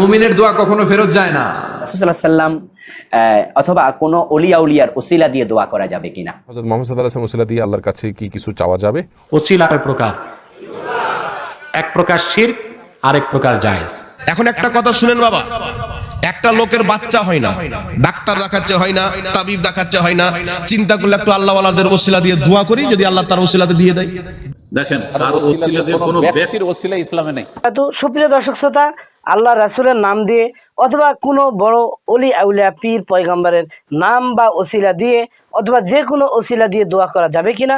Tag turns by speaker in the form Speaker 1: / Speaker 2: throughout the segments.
Speaker 1: মুমিনের দোয়া কখনো ফেরত যায় না।
Speaker 2: সাল্লাম অথবা কোনো অলিয়া উলিয়ার ওসিলা দিয়ে দোয়া করা যাবে কিনা?
Speaker 3: হজরত মোহাম্মদ সাল্লাহ আসলাম ওসিলা দিয়ে আল্লাহর কাছে কি কিছু চাওয়া যাবে?
Speaker 4: ওসিলা প্রকার। এক প্রকার শির আরেক প্রকার জায়েজ।
Speaker 5: এখন একটা কথা শুনেন বাবা একটা লোকের বাচ্চা হয় না ডাক্তার দেখাচ্ছে হয় না তাবিব দেখাচ্ছে হয় না চিন্তা করলে একটু আল্লাহওয়ালাদের ওসিলা দিয়ে দোয়া করি যদি আল্লাহ তার ওসিলাতে দিয়ে দেয়।
Speaker 6: দেখেন তার ওসিলা দিয়ে কোনো ব্যক্তির ওসিলা ইসলামে নেই।
Speaker 7: তো সুপ্রিয় দর্শক শ্রোতা আল্লাহ রাসুলের নাম দিয়ে অথবা কোনো বড় অলি আউলিয়া, পীর, পয়গম্বরের নাম বা ওসিলা দিয়ে অথবা যে কোনো ওসিলা দিয়ে দোয়া করা যাবে কিনা,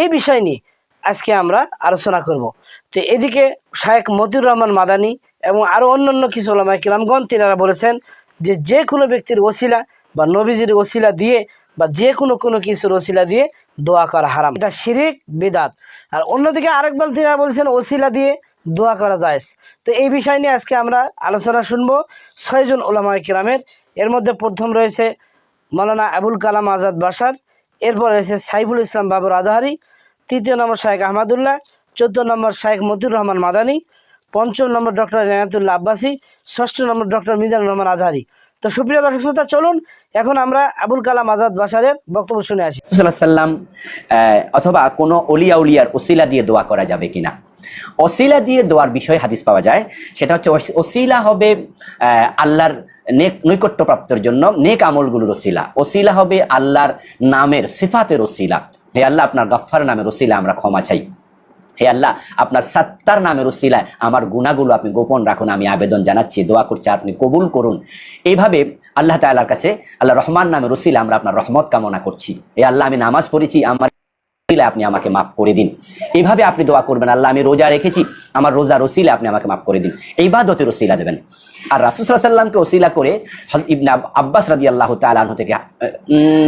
Speaker 7: এই বিষয় নিয়ে আজকে আমরা আলোচনা করব। তো এদিকে শায়েখ মতিউর রহমান মাদানী এবং আরও অন্যান্য কিছু ওলামায় কিরামগণ, তিনারা বলেছেন যে যে কোনো ব্যক্তির ওসিলা বা নবীজির ওসিলা দিয়ে বা যে কোনো কোনো কিছুর ওসিলা দিয়ে দোয়া করা হারাম। এটা শিরিক, বেদাত। আর অন্যদিকে আরেক দল তিনারা বলছেন ওসিলা দিয়ে দোয়া করা যায়। তো এই বিষয় নিয়ে আজকে আমরা আলোচনা শুনব ছয়জন ওলামায় কিরামের। এর মধ্যে প্রথম রয়েছে মৌলানা আবুল কালাম আজাদ বাসার, এরপর রয়েছে সাইফুল ইসলাম বাবুর আজহারি, তৃতীয় নম্বর শাহেখ আহমদুল্লাহ, চোদ্দ নম্বর শাহেখ মতিউর রহমান মাদানী, পঞ্চম নম্বর ডক্টর রেনাতুল্লাহ আব্বাসী, ষষ্ঠ নম্বর ডক্টর মিজানুর রহমান আজহারি। তো সুপ্রিয় দর্শক শ্রোতা, চলুন এখন আমরা আবুল কালাম আজাদ বাসারের বক্তব্য শুনে আসি।
Speaker 2: সাল্লাম অথবা কোনো অলিয়া উলিয়ার ওসিলা দিয়ে দোয়া করা যাবে কিনা? ওসিলা দিয়ে দোয়ার বিষয়ে হাদিস পাওয়া যায়। সেটা হচ্ছে ওসিলা হবে আল্লাহর নেক নৈকট্যপ্রাপ্তের জন্য নেক আমলগুলোর ওসিলা। ওসিলা হবে আল্লাহর নামের সিফাতের ওসিলা। হে আল্লাহ, আপনার গফফার নামের ওসিলা আমরা ক্ষমা চাই। হে আল্লাহ, আপনার সাত্তার নামের উসিলায় আমার গুণাগুলো আপনি গোপন রাখুন, আমি আবেদন জানাচ্ছি, দোয়া করছি, আপনি কবুল করুন। এইভাবে আল্লাহ তাআলার কাছে আল্লাহ রহমান নামের উসিলা আমরা আপনার রহমত কামনা করছি। হে আল্লাহ, আমি নামাজ পড়েছি, আমার উসিলা আপনি আমাকে মাফ করে দিন। এইভাবে আপনি দোয়া করবেন, আল্লাহ, আমি রোজা রেখেছি, আমার রোজার ওসিলা আপনি আমাকে মাফ করে দিন। এই বাদতের ওসিলা দেবেন। আর রাসুল সাল্লামকে ওসিলা করে ইবনে আব- আব্বাস রাদি আল্লাহ তালাহ থেকে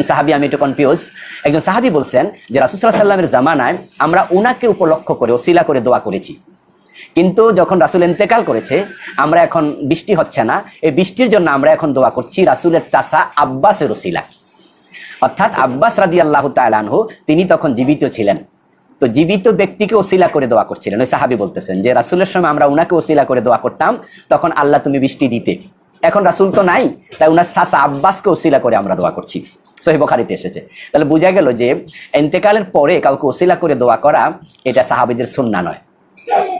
Speaker 2: সাহাবি, আমি একটু কনফিউজ একজন সাহাবি বলছেন যে রাসুল সাল্লামের জামানায় আমরা উনাকে উপলক্ষ করে ওসিলা করে দোয়া করেছি। কিন্তু যখন রাসুল ইন্তেকাল করেছে, আমরা এখন বৃষ্টি হচ্ছে না। এই বৃষ্টির জন্য আমরা এখন দোয়া করছি রাসুলের চাষা আব্বাসের ওসিলা অর্থাৎ আব্বাস রাদি আল্লাহ তালানহু তিনি তখন জীবিত ছিলেন। তো জীবিত ব্যক্তিকে ওসিলা করে দোয়া করছিলেন। ওই সাহাবি বলতেছেন যে, রাসুলের সময় আমরা উনাকে ওসিলা করে দোয়া করতাম, তখন আল্লাহ তুমি বৃষ্টি দিতে। এখন রাসুল তো নাই, তাই উনার চাষা আব্বাসকে ওসিলা করে আমরা দোয়া করছি। সহি বখারিতে এসেছে। তাহলে বোঝা গেল যে, এন্তেকালের পরে কাউকে ওসিলা করে দোয়া করা, এটা সাহাবিদের সুন্না নয়।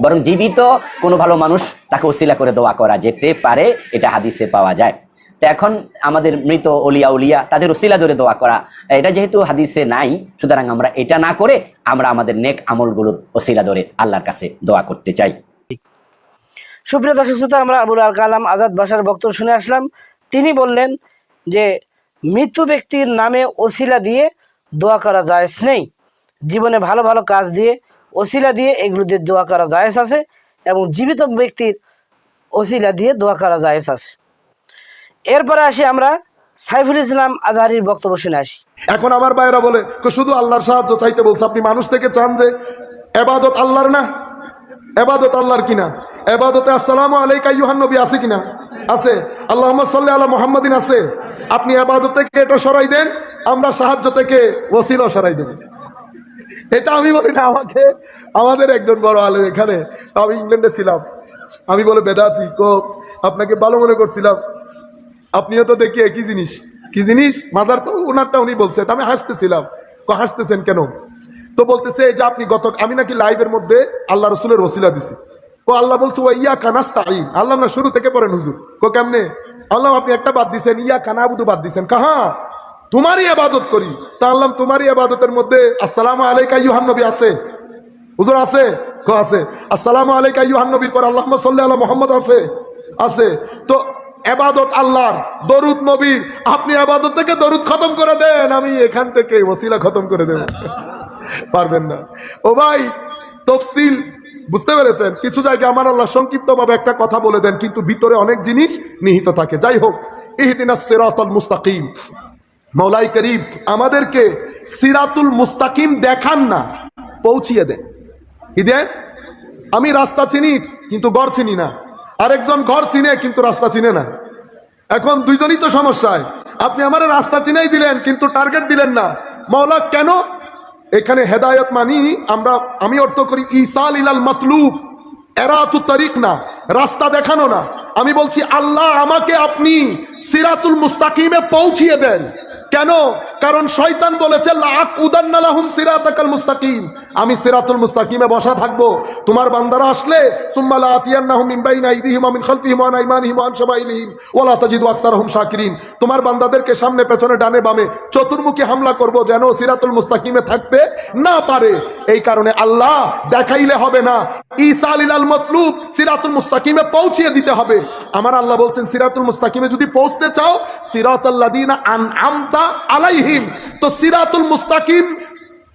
Speaker 2: বরং জীবিত কোনো ভালো মানুষ তাকে ওসিলা করে দোয়া করা যেতে পারে, এটা হাদিসে পাওয়া যায়। তো এখন আমাদের মৃত অলিয়া উলিয়া তাদের ওসিলা ধরে দোয়া করা। এটা যেহেতু হাদিসে নাই, সুতরাং আমরা এটা না করে আমরা আমাদের নেক আমলগুলোর ওসিলা ধরে আল্লাহর কাছে দোয়া করতে চাই।
Speaker 7: সুপ্রিয় দর্শক শ্রোতা, আমরা আবুল আল কালাম আজাদ বাসার বক্তব্য শুনে আসলাম। তিনি বললেন যে মৃত্যু ব্যক্তির নামে ওসিলা দিয়ে দোয়া করা জায়েজ নেই। জীবনে ভালো ভালো কাজ দিয়ে ওসিলা দিয়ে এগুলো দিয়ে দোয়া করা জায়েজ আছে এবং জীবিত ব্যক্তির ওসিলা দিয়ে দোয়া করা জায়েজ আছে। এরপরে আসি আমরা সাইফুল ইসলাম আজহারির বক্তব্য শুনে আসি।
Speaker 8: এখন আমার ভাইরা বলে শুধু আল্লাহর সাহায্য চাইতে বলছে, আপনি মানুষ থেকে চান যে এবাদত আল্লাহর না? এবাদত আল্লাহর কিনা? এবাদতে আসসালামু আলাইকা ইউহান নবী আছে কিনা? আছে। আল্লাহ সাল্লাহ আল্লাহ মোহাম্মদিন আছে। আপনি এবাদত থেকে এটা সরাই দেন, আমরা সাহায্য থেকে ওসিলা সরাই দেব। এটা আমি বলি না, আমাকে, আমাদের একজন বড় আলেম এখানে, আমি ইংল্যান্ডে ছিলাম। আমি বলে, বেদাতি কো আপনাকে ভালো মনে করছিলাম। আপনিও তো দেখি একই জিনিস। কি জিনিস? মাদার তো ওনারটা উনি বলছে আমি হাসতেছিলাম। হাসতেছেন কেন? তো বলতেছে যে আপনি গত আমি নাকি লাইভের মধ্যে আল্লাহ রসুলের রসিলা দিছি। ও আল্লাহ বলছে ও ইয়া কানাস্তা আইন আল্লাহ না শুরু থেকে পড়েন হুজুর। কো কেমনে? আল্লাহ আপনি একটা বাদ দিছেন ইয়া কানাবুদু বাদ দিছেন। কাহা তোমারই আবাদত করি। তা আল্লাহ তোমারই আবাদতের মধ্যে আসসালামু আলাইকা ইউহান নবী আছে। হুজুর আছে? কো আছে। আসসালামু আলাইকা ইউহান নবীর পর আল্লাহ সাল্লাহ মোহাম্মদ আছে? আছে। তো এবাদত আল্লাহর, দরুদ নবীর। আপনি আবাদত থেকে দরুদ খতম করে দেন, আমি এখান থেকে ওসিলা খতম করে দেব। পারবেন না। ও ভাই, তফসিল, বুঝতে পেরেছেন? কিছু জায়গায় আমার আল্লাহ সংক্ষিপ্তভাবে একটা কথা বলে দেন, কিন্তু ভিতরে অনেক জিনিস নিহিত থাকে। যাই হোক, ইহদিনা সিরাতাল মুস্তাকিম। মৌলাই করিম, আমাদেরকে সিরাতুল মুস্তাকিম দেখান না, পৌঁছিয়ে দেন। কি দেন? আমি রাস্তা চিনি, কিন্তু ঘর চিনি না। আরেকজন ঘর চিনে, কিন্তু রাস্তা চিনে না। এখন দুইজনই তো সমস্যায়। আপনি আমার রাস্তা চিনেই দিলেন, কিন্তু টার্গেট দিলেন না। মৌলা কেন? এখানে হেদায়ত মানি, আমরা, আমি অর্থ করি ইসাল ইলাল মতলুব। এরাতু তারিক না, রাস্তা দেখানো না। আমি বলছি, আল্লাহ আমাকে আপনি সিরাতুল মুস্তাকিমে পৌঁছিয়ে দেন। কেন? কারণ শয়তান বলেছে, লাক উদান্নালাহুম সিরাতাকাল মুস্তাকিম। আমি সিরাতুল মুস্তাকিমে বসা থাকব। তোমার বান্দারা আসলে, সুম্মা লা আতিয়ান্নাহুম মিন বাইনি আইদিহিম মিন খালফিহিম ওয়া আইমানিহিম ওয়া আন শামাইলিহিম ওয়া লা তাজিদু আকতারহুম শাকিরিন। তোমার বান্দাদেরকে সামনে পেছনে ডানে বামে চতুর্মুখী হামলা করব যেন সিরাতুল মুস্তাকিমে থাকতে না পারে। এই কারণে আল্লাহ দেখাইলে হবে না। ঈসা আলিলাল মতলুব সিরাতুল মুস্তাকিমে পৌঁছিয়ে দিতে হবে। আমার আল্লাহ বলছেন, সিরাতুল মুস্তাকিমে যদি পৌঁছতে চাও সিরাতাল্লাদিনা আন আমতা আলাইহিম তো সিরাতুল মুস্তাকিম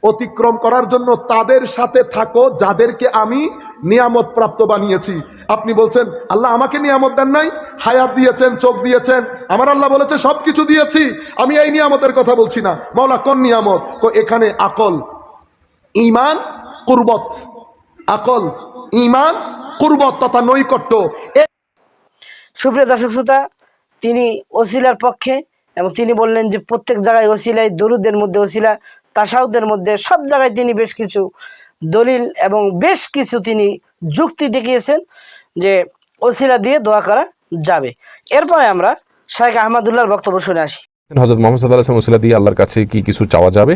Speaker 8: অতিক্রম করার জন্য তাদের সাথে থাকো, যাদেরকে আমি নিয়ামত প্রাপ্ত বানিয়েছি। আপনি বলছেন, আল্লাহ আমাকে নিয়ামত দেন নাই? হায়াত দিয়েছেন, চোখ দিয়েছেন? আমার আল্লাহ বলেছে, সবকিছু দিয়েছি। আমি এই নিয়ামতের কথা বলছি না। মাওলা, কোন নিয়ামত? এখানে আকল ইমান কুরবত। আকল ইমান কুরবত তথা নৈকট্য।
Speaker 7: সুপ্রিয় দর্শক শ্রোতা, তিনি ওসিলার পক্ষে এবং তিনি বললেন যে প্রত্যেক জায়গায় ওসিলায় দরুদের মধ্যে ওসিলা, তাসাউদের মধ্যে সব জায়গায় তিনি বেশ কিছু দলিল এবং বেশ কিছু তিনি যুক্তি দেখিয়েছেন যে ওসিলা দিয়ে দোয়া করা যাবে। এরপরে আমরা শাহেখ আহমদুল্লাহর বক্তব্য শুনে আসি।
Speaker 3: হজরত মোহাম্মদ সাল্লাহ আসলাম ওসিলা দিয়ে আল্লাহর কাছে কি কিছু চাওয়া যাবে?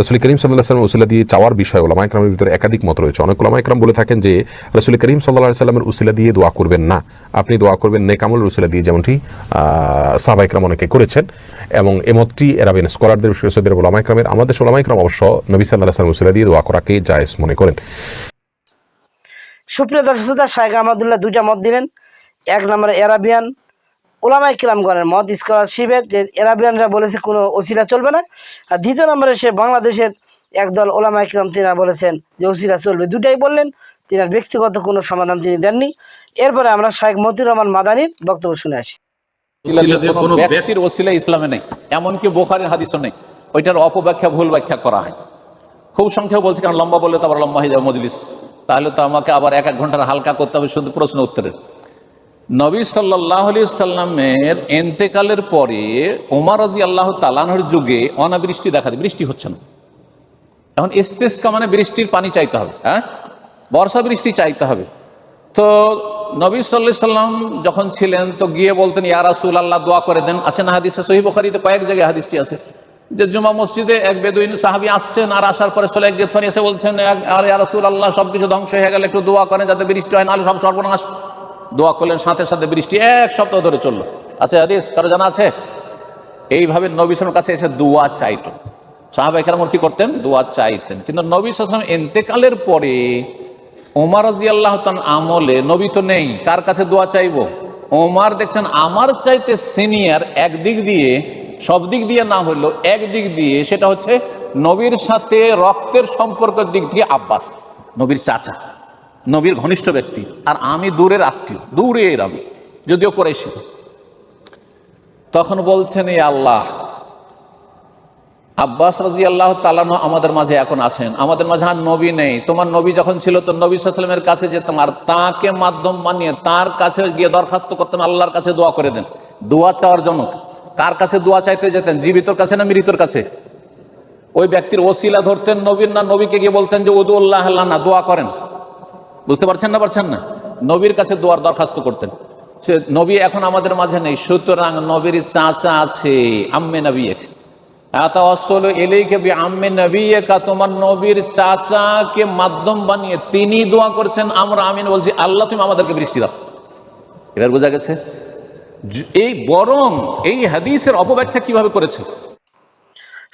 Speaker 3: রসুল করিম সাল্লাহ আসলাম উসিলা দিয়ে চাওয়ার বিষয় ওলামা ইকরামের ভিতরে একাধিক মত রয়েছে। অনেক ওলামা ইকরাম বলে থাকেন যে রসুল করিম সাল্লাহ সাল্লামের উসিলা দিয়ে দোয়া করবেন না। আপনি দোয়া করবেন নেকামল রসুলা দিয়ে, যেমনটি সাহবা ইকরাম অনেকে করেছেন। এবং এমতটি এরাবেন স্কলারদের বিশেষদের ওলামা ইকরামের আমাদের ওলামা ইকরাম অবশ্য নবী সাল্লাহ আসলাম উসিলা দিয়ে দোয়া করাকে জায়েজ মনে করেন।
Speaker 7: সুপ্রিয় দর্শক শাহেখ আহমদুল্লাহ দুইটা মত দিলেন। এক নম্বরে এরাবিয়ান ওলামাই কিরামগণের মত স্কলারশিপের যে এরাবিয়ানরা বলেছে কোনো ওসিলা চলবে না। আর দ্বিতীয় নম্বরে সে বাংলাদেশের একদল ওলামাই কিরাম তিনারা বলেছেন যে ওসিলা চলবে। দুটাই বললেন তিনার ব্যক্তিগত কোনো সমাধান তিনি দেননি। এরপরে আমরা শাহেখ মতিউর রহমান মাদানির বক্তব্য শুনে আসি।
Speaker 6: কোনো ব্যক্তির ওসিলা ইসলামে নেই এমনকি বোখারের হাদিসও নেই। ওইটার অপব্যাখ্যা ভুল ব্যাখ্যা করা হয়। খুব সংখ্যা বলছে কারণ লম্বা বললে তো আবার লম্বা হয়ে যাবে মজলিস। তাহলে তো আমাকে আবার এক এক ঘণ্টার হালকা করতে হবে শুধু প্রশ্ন উত্তরের। নবী সাল্লাহ সাল্লামের এন্তেকালের পরে ওমর রাজি আল্লাহ তালানহর যুগে অনাবৃষ্টি দেখা দেয়, বৃষ্টি হচ্ছে না। এখন ইস্তেস্কা মানে বৃষ্টির পানি চাইতে হবে হ্যাঁ? বর্ষা বৃষ্টি চাইতে হবে। তো নবী সাল্লাহ সাল্লাম যখন ছিলেন, তো গিয়ে বলতেন, ইয়া রাসুল আল্লাহ দোয়া করে দেন। আছে না হাদিসে? সহি কয়েক জায়গায় হাদিসটি আছে। যে জুমা মসজিদে এক বেদুইন সাহাবি আসছেন আর আসার পরে চলে এক গেথনি এসে বলছেন, আর ইয়া রাসুল আল্লাহ সব কিছু ধ্বংস হয়ে গেলে একটু দোয়া করেন যাতে বৃষ্টি হয়, নাহলে সব সর্বনাশ। দোয়া করলেন, সাথে সাথে বৃষ্টি এক সপ্তাহ ধরে চলল। আছে হাদিস? কারও জানা আছে? এইভাবে নবী কাছে এসে দোয়া চাইতো। সাহাবাই কেরাম কি করতেন? দোয়া চাইতেন। কিন্তু নবী সালাম এন্তেকালের পরে ওমার রাজি আল্লাহ আমলে, নবী তো নেই, কার কাছে দোয়া চাইব? ওমার দেখছেন, আমার চাইতে সিনিয়র একদিক দিয়ে, সব দিক দিয়ে না হইল একদিক দিয়ে সেটা হচ্ছে নবীর সাথে রক্তের সম্পর্কের দিক দিয়ে আব্বাস, নবীর চাচা। নবীর ঘনিষ্ঠ ব্যক্তি, আর আমি দূরের আত্মীয়, দূরের আমি, যদিও করেছি তখন বলছেন এই আল্লাহ, আব্বাস রাজি আল্লাহ তালানো আমাদের মাঝে এখন আছেন। আমাদের মাঝে আর নবী নেই। তোমার নবী যখন ছিল, তো নবী সাল্লামের কাছে যেতাম, আর তাকে মাধ্যম মানিয়ে তার কাছে গিয়ে দরখাস্ত করতেন, আল্লাহর কাছে দোয়া করে দেন। দোয়া চাওয়ার জন্য কার কাছে দোয়া চাইতে যেতেন? জীবিতর কাছে না মৃতর কাছে? ওই ব্যক্তির ওসিলা ধরতেন নবীর, না নবীকে গিয়ে বলতেন যে উদুল্লাহ আল্লাহ না দোয়া করেন। বুঝতে পারছেন না পারছেন না? নবীর কাছে দোয়ার দরখাস্ত করতেন। সে নবী এখন আমাদের মাঝে নেই। সুতরাং নবীর চাচা আছে, আম্মে নবী এলেইকে আম্মে নবী তোমার নবীর চাচাকে মাধ্যম বানিয়ে তিনি দোয়া করছেন। আমরা আমিন বলছি, আল্লাহ তুমি আমাদেরকে বৃষ্টি দাও। এবার বোঝা গেছে এই বরং এই হাদিসের অপব্যাখ্যা কীভাবে করেছে?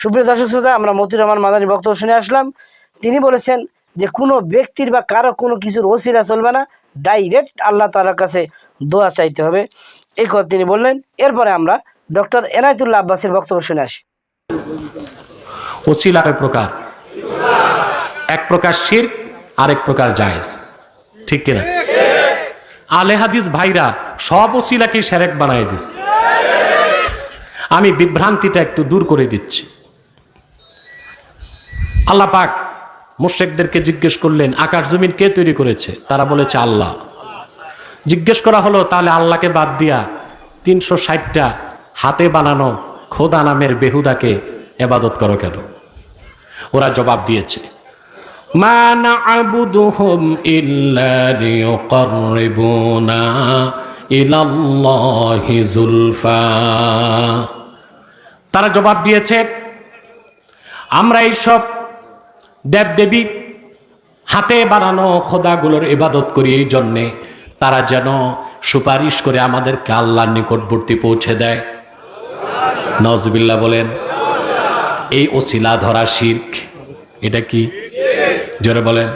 Speaker 7: সুপ্রিয় দর্শক শ্রোতা, আমরা মতিউর রহমান মাদানি বক্তব্য শুনে আসলাম। তিনি বলেছেন যে কোনো ব্যক্তির বা কারও কোনো কিছুর ওসিলা চলবে না ডাইরেক্ট আল্লাহ তালার কাছে দোয়া চাইতে হবে। এই কথা তিনি বললেন। এরপরে আমরা ডক্টর এনায়তুল্লাহ আব্বাসের বক্তব্য শুনে আসি।
Speaker 4: ওসিলা প্রকার। এক প্রকার শির, আরেক প্রকার জায়েজ। ঠিক কিনা? আলে হাদিস ভাইরা সব ওসিলাকে সেরেক বানাই দিস। আমি বিভ্রান্তিটা একটু দূর করে দিচ্ছি। আল্লাহ পাক মুশেকদেরকে জিজ্ঞেস করলেন, আকাশ জমিন কে তৈরি করেছে? তারা বলেছে, আল্লাহ। জিজ্ঞেস করা হলো, তাহলে আল্লাহকে বাদ দিয়া তিনশো ষাটটা হাতে বানানো খোদা নামের বেহুদাকে এবাদত করো কেন? ওরা জবাব দিয়েছে তারা জবাব দিয়েছে, আমরা এইসব দেবদেবী, হাতে বানানো খোদাগুলোর ইবাদত করি এই জন্যে তারা যেন সুপারিশ করে আমাদেরকে আল্লাহর নিকটবর্তী পৌঁছে দেয়। নজবিল্লা বলেন, এই ওসিলা ধরা শির্ক, এটা কি? জোরে বলেন।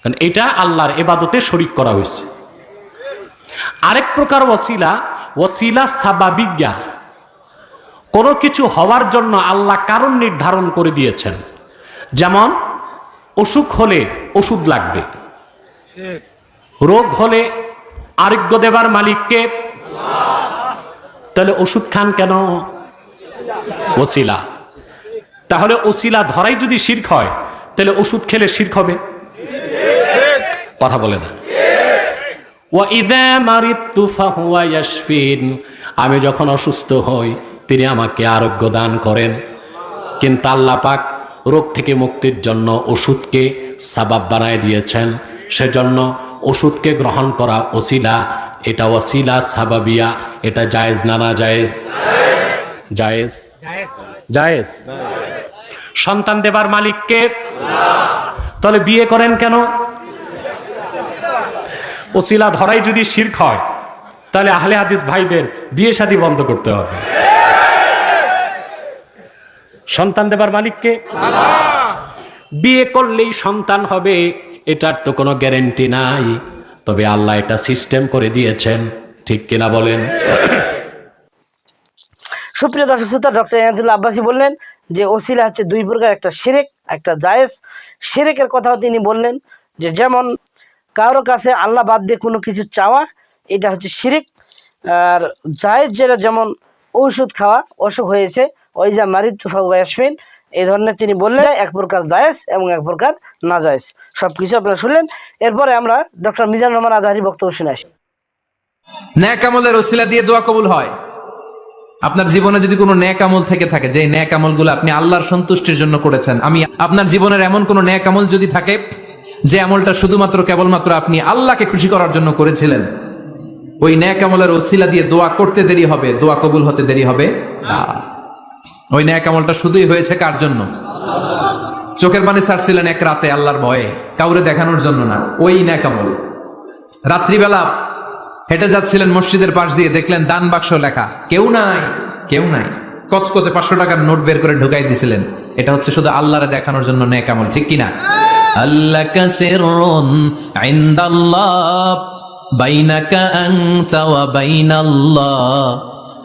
Speaker 4: কারণ এটা আল্লাহর এবাদতে শরিক করা হয়েছে। আরেক প্রকার ওসিলা ওসিলা সাবাবিজ্ঞা কোনো কিছু হওয়ার জন্য আল্লাহ কারণ নির্ধারণ করে দিয়েছেন। যেমন, অসুখ হলে ওষুধ লাগবে। রোগ হলে আরোগ্য দেবার মালিককে। তাহলে ওষুধ খান কেন? ওসিলা। তাহলে ওসিলা ধরাই যদি শির্ক হয়, তাহলে ওষুধ খেলে শির্ক হবে। কথা বলে না। আমি যখন অসুস্থ হই, তিনি আমাকে আরোগ্য দান করেন। কিন্তু আল্লাহ পাক রোগ থেকে মুক্তির জন্য ওষুধকে সাবাব বানায় দিয়েছেন। সেজন্য ওষুধকে গ্রহণ করা ওসিলা, এটা ওসিলা সাবাবিয়া, এটা জায়েজ না না জায়েজ? জায়েজ। জায়েজ। সন্তান দেবার মালিককে? তাহলে বিয়ে করেন কেন? ওসিলা ধরাই যদি শির্ক হয়, তাহলে আহলে হাদিস ভাইদের বিয়ে শাদী বন্ধ করতে হবে। সন্তান দেবার মালিককে? বিয়ে করলেই সন্তান হবে, এটার তো কোনো গ্যারেন্টি নাই। তবে আল্লাহ এটা সিস্টেম করে দিয়েছেন, ঠিক কিনা বলেন?
Speaker 7: সুপ্রিয় দর্শক শ্রোতা, ডক্টর এনাদুল্লাহ আব্বাসী বললেন যে ওসিলা হচ্ছে দুই প্রকার, একটা শিরেক, একটা জায়েজ। শিরেকের কথাও তিনি বললেন যে যেমন কারোর কাছে আল্লাহ বাদ দিয়ে কোনো কিছু চাওয়া, এটা হচ্ছে শিরিক। আর জায়েজ যেটা, যেমন ঔষধ খাওয়া, অসুখ হয়েছে ওই যা মারিদ তুফা ইয়াসমিন, এই ধরনের তিনি বললেন এক প্রকার জায়েজ এবং এক প্রকার না জায়েজ। সব কিছু আপনারা শুনলেন। এরপরে আমরা ডক্টর মিজান রহমান আজহারি বক্তব্য শুনে আসি।
Speaker 1: ন্যাক আমলের ওসিলা দিয়ে দোয়া কবুল হয়। আপনার জীবনে যদি কোনো ন্যাক আমল থেকে থাকে যে ন্যাক আমলগুলো আপনি আল্লাহর সন্তুষ্টির জন্য করেছেন, আমি আপনার জীবনের এমন কোনো ন্যাক আমল যদি থাকে, যে আমলটা শুধুমাত্র কেবলমাত্র আপনি আল্লাহকে খুশি করার জন্য করেছিলেন, ওই ন্যাক আমলের ওসিলা দিয়ে দোয়া করতে দেরি হবে, দোয়া কবুল হতে দেরি হবে না। ওই ন্যাক আমলটা শুধুই হয়েছে কার জন্য? চোখের পানি ছাড়ছিলেন এক রাতে আল্লাহর ভয়ে, কাউরে দেখানোর জন্য না, ওই ন্যাক আমল রাত্রিবেলা হেঁটে যাচ্ছিলেন মসজিদের পাশ দিয়ে, দেখলেন দান বাক্স লেখা, কেউ নাই কেউ নাই। কচকচে পাঁচশো টাকার নোট বের করে ঢুকাই দিছিলেন। এটা হচ্ছে শুধু আল্লাহরে দেখানোর জন্য নেক আমল ঠিক কিনা? আল্লাহ বাইনাকা আনতা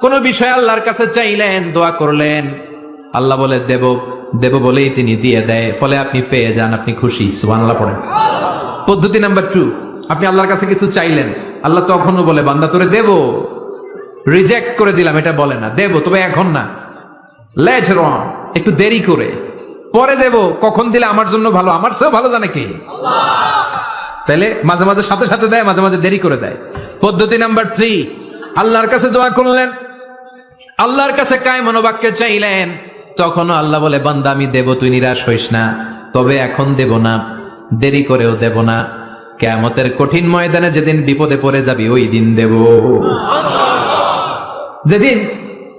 Speaker 1: কোন বিষয় আল্লাহর কাছে চাইলেন, দোয়া করলেন। আল্লাহ বলে, দেব দেব বলেই তিনি দিয়ে দেয়, ফলে আপনি পেয়ে যান, আপনি খুশি। সুবান আল্লাহ পড়েন। পদ্ধতি নাম্বার টু আপনি আল্লাহর কাছে কিছু চাইলেন। আল্লাহ তখনও বলে, বান্দা, তোরে দেব। রিজেক্ট করে দিলাম, এটা বলে না। দেব, তবে এখন না। লেট অন একটু দেরি করে। পরে দেব, কখন দিলে আমার জন্য ভালো? আমার চেয়েও ভালো জানে কে? তাহলে মাঝে মাঝে সাথে সাথে দেয়, মাঝে মাঝে দেরি করে দেয়। পদ্ধতি নাম্বার থ্রি আল্লাহর কাছে দোয়া করলেন। আল্লাহর কাছে কায় মনোবাক্যে চাইলেন, তখনও আল্লাহ বলে, বান্দা, আমি দেব, তুই নিরাশ হইস না। তবে এখন দেব না, দেরি করেও দেব না। কেমতের কঠিন ময়দানে যেদিন বিপদে পড়ে যাবি, ওই দিন দেব। যেদিন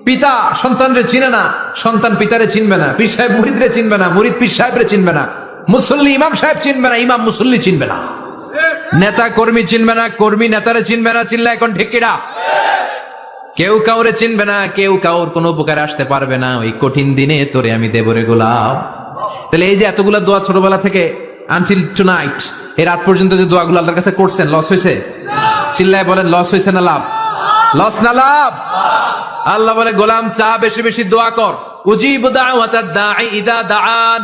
Speaker 1: পিতা সন্তানরে চিনে না, সন্তান পিতারে চিনবে না, পীর সাহেব মুরিদরে চিনবে না, মুরিদ পীর সাহেবরে চিনবে না, মুসল্লি ইমাম সাহেব চিনবে না, ইমাম মুসল্লি চিনবে না। নেতা কর্মী চিনবে না, কর্মী নেতারে চিনবে না, চিনলে এখন ঢেকিরা। কেউ কাউরে চিনবে না, কেউ কাউর কোনো উপকার আসতে পারবে না। ওই কঠিন দিনে তোরে আমি দেবরে গোলাম। তাহলে এই যে এতগুলা দোয়া ছোটবেলা থেকে আনটিল টু নাইট এই রাত পর্যন্ত যে দোয়াগুলো আল্লাহর কাছে করছেন লস হয়েছে? চিল্লায় বলেন লস হয়েছে না লাভ? লস না লাভ? আল্লাহ বলে, গোলাম, চা বেশি বেশি দোয়া কর। উজিব ইদা দাআন।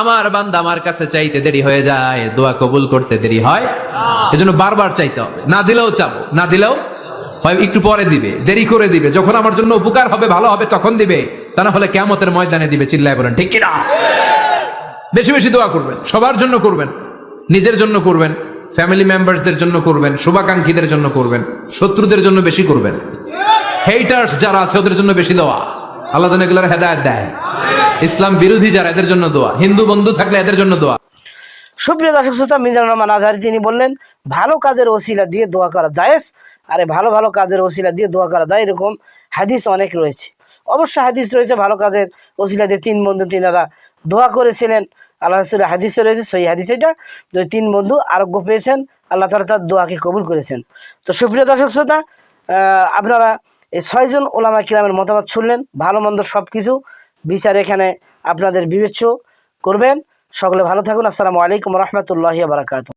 Speaker 1: আমার বান্দা আমার কাছে চাইতে দেরি হয়ে যায়, দোয়া কবুল করতে দেরি হয়। এজন্য বারবার চাইতে হবে। না দিলেও চাবো, না দিলেও একটু পরে দিবে, দেরি করে দিবে। যখন আমার জন্য উপকার হবে, ভালো হবে, তখন দিবে। তা না হলে কেমতের ময়দানে দিবে, চিল্লায় বলেন, ঠিক কিনা? বেশি বেশি দোয়া করবেন, সবার জন্য করবেন, নিজের জন্য করবেন ফ্যামিলি মেম্বারসদের জন্য করবেন, শুভাকাঙ্ক্ষীদের জন্য করবেন, শত্রুদের জন্য বেশি করবেন। হেইটার্স যারা আছে, ওদের জন্য বেশি দোয়া। আল্লাহ যেন এগুলোর হেদায়ত দেয়। ইসলাম বিরোধী যারা, এদের জন্য দোয়া। হিন্দু বন্ধু থাকলে এদের জন্য দোয়া।
Speaker 7: সুপ্রিয় দর্শক শ্রোতা, মিজানুর রহমান আজহারি তিনি বললেন, ভালো কাজের ওসিলা দিয়ে দোয়া করা জায়েজ। আরে ভালো ভালো কাজের ওসিলা দিয়ে দোয়া করা যায় এরকম। হাদিস অনেক রয়েছে। অবশ্য হাদিস রয়েছে, ভালো কাজের ওসিলা দিয়ে তিন বন্ধু তিনারা দোয়া করেছিলেন। আল্লাহ রসুলের হাদিসে রয়েছে সেই হাদিস এটা, যে তিন বন্ধু আরোগ্য পেয়েছেন, আল্লাহ তালা তার দোয়াকে কবুল করেছেন। তো সুপ্রিয় দর্শক শ্রোতা আপনারা এই ছয়জন ওলামা কিরামের মতামত শুনলেন, ভালো, মন্দ সব কিছু বিচার এখানে আপনাদের বিবেচ্য করবেন। সকলে ভালো থাকুন, আসসালামু আলাইকুম রহমতুল্লাহ বারাকাত